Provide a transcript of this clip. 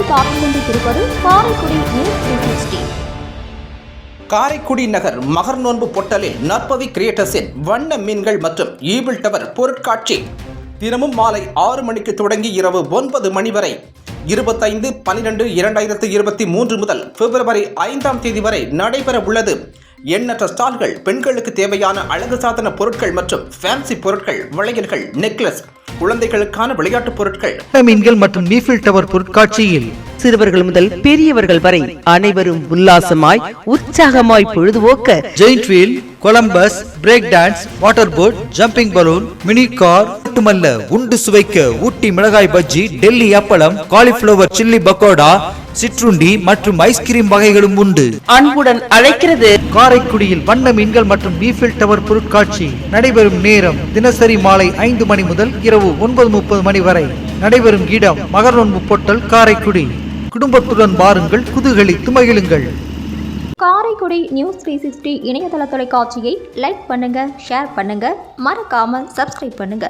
நீங்கள் பார்த்துக் கொண்டிருப்பது காரைக்குடி நியூஸ் த்ரீ காரைக்குடி நகர் மகர் நோன்பு பொட்டலில் நற்பவி கிரியேட்டர்ஸின் வண்ண மீன்கள் மற்றும் ஈபிள் டவர் பொருட்காட்சி. தினமும் மாலை ஆறு மணிக்கு தொடங்கி இரவு ஒன்பது மணி வரை. இருபத்தைந்து பனிரெண்டு இரண்டாயிரத்து இருபத்தி மூன்று முதல் பிப்ரவரி ஐந்தாம் தேதி வரை நடைபெற உள்ளது. எண்ணற்ற ஸ்டால்கள் பெண்களுக்கு தேவையான அழகு சாதன பொருட்கள் மற்றும் ஃபேன்சி பொருட்கள் வளையல்கள் நெக்லஸ் குழந்தைகளுக்கான விளையாட்டுப் பொருட்கள். மீன்கள் மற்றும் மீஃபில் டவர் பொருட்காட்சியில் சிறுவர்கள் முதல் பெரியவர்கள் வரை அனைவரும் உல்லாசமாய் உற்சாகமாய் பொழுதுபோக்க giant wheel Columbus break dance water boat jumping balloon mini car மட்டுமல்ல உண்டு சுவைக்க ஊட்டி மிளகாய் பஜ்ஜி டெல்லி அப்பளம் காலிஃபிளவர் சில்லி பக்கோடா சிற்றுண்டி மற்றும் ஐஸ்கிரீம் வகைகளும் உண்டு. அன்புடன் அழைக்கிறது காரைக்குடியில் வண்ண மீன்கள் மற்றும் மீஃபில் டவர் பொருட்காட்சி நடைபெறும் நேரம் தினசரி மாலை ஐந்து மணி முதல் இரவு ஒன்பது முப்பது மணி வரை. நடைபெறும் இடம் மகர்நோன்பு பொட்டல் காரைக்குடி. குடும்பத்துடன் பாருங்கள் குதூகலித்து மகிழுங்கள். காரைக்குடி நியூஸ் த்ரீ சிக்ஸ்டி இணையதள தொலைக்காட்சியை லைக் பண்ணுங்க ஷேர் பண்ணுங்க மறக்காம சப்ஸ்கிரைப் பண்ணுங்க.